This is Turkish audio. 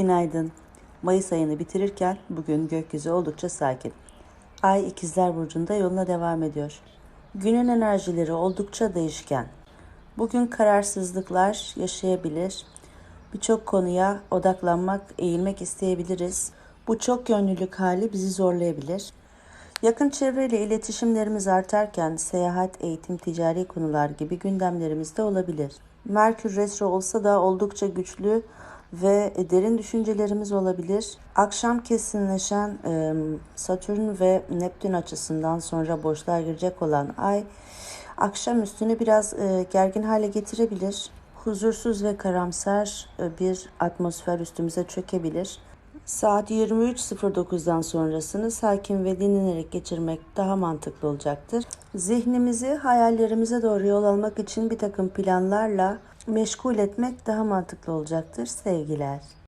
Günaydın. Mayıs ayını bitirirken bugün gökyüzü oldukça sakin. Ay ikizler burcunda yoluna devam ediyor. Günün enerjileri oldukça değişken. Bugün kararsızlıklar yaşayabilir. Birçok konuya odaklanmak, eğilmek isteyebiliriz. Bu çok yönlülük hali bizi zorlayabilir. Yakın çevreyle iletişimlerimiz artarken seyahat, eğitim, ticari konular gibi gündemlerimizde olabilir. Merkür retro olsa da oldukça güçlü ve derin düşüncelerimiz olabilir. Akşam kesinleşen e, Satürn ve Neptün açısından sonra boşluğa girecek olan Ay akşam üstünü biraz e, gergin hale getirebilir. Huzursuz ve karamsar e, bir atmosfer üstümüze çökebilir. Saat 23.09'dan sonrasını sakin ve dinlenerek geçirmek daha mantıklı olacaktır. Zihnimizi hayallerimize doğru yol almak için bir takım planlarla meşgul etmek daha mantıklı olacaktır sevgiler.